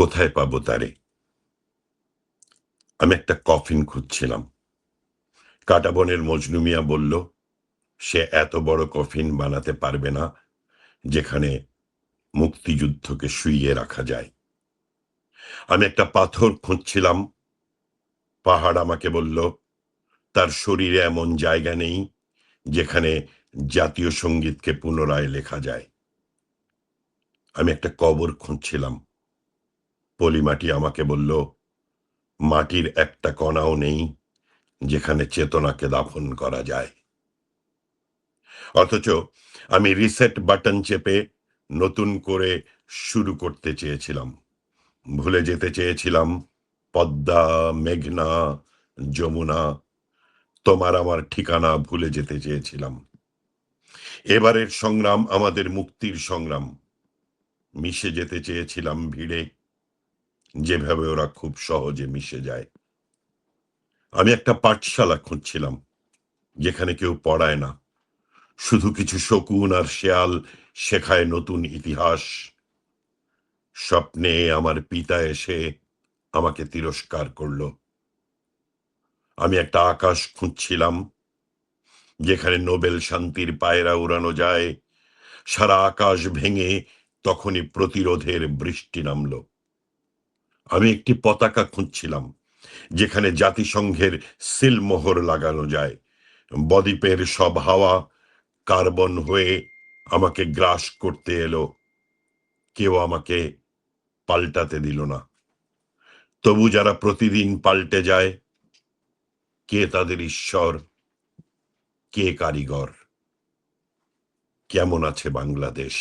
কোথায় পাবো তারে? আমি একটা কফিন খুঁজছিলাম। কাটাবনের মজনু মিয়া বলল, সে এত বড় কফিন বানাতে পারবে না, যেখানে মুক্তিযুদ্ধকে শুইয়ে রাখা যায়। আমি একটা পাথর খুঁজছিলাম। পাহাড় আমাকে বলল, তার শরীরে এমন জায়গা নেই, যেখানে জাতীয় সঙ্গীতকে পুনরায় লেখা যায়। আমি একটা কবর খুঁজছিলাম। পলিমাটি আমাকে বলল, মাটির একটা কণাও নেই যেখানে চেতনাকে দাফন করা যায়। অথচ আমি রিসেট বাটন চেপে নতুন করে শুরু করতে চেয়েছিলাম। ভুলে যেতে চেয়েছিলাম, পদ্মা, মেঘনা, যমুনা, তোমার আমার ঠিকানা ভুলে যেতে চেয়েছিলাম। এবারের সংগ্রাম আমাদের মুক্তির সংগ্রাম। মিশে যেতে চেয়েছিলাম ভিড়ে যেভাবে ওরা খুব সহজে মিশে যায়। আমি একটা পাঠশালা খুঁজছিলাম, যেখানে কেউ পড়ায় না। শুধু কিছু শকুন আর শেয়াল শেখায় নতুন ইতিহাস। স্বপ্নে আমার পিতা এসে আমাকে তিরস্কার করল। আমি একটা আকাশ খুঁজছিলাম, যেখানে নোবেল শান্তির পায়রা উড়ানো যায়। সারা আকাশ ভেঙে তখনই প্রতিরোধের বৃষ্টি নামলো। আমি একটি পতাকা খুঁজছিলাম, যেখানে জাতিসংঘের সিলমোহর লাগানো যায়। বদ্বীপের সব হাওয়া কার্বন হয়ে আমাকে গ্রাস করতে এলো। কেউ আমাকে পাল্টাতে দিল না। তবু যারা প্রতিদিন পাল্টে যায়, কে তাদের ঈশ্বর, কে কারিগর? কেমন আছে বাংলাদেশ?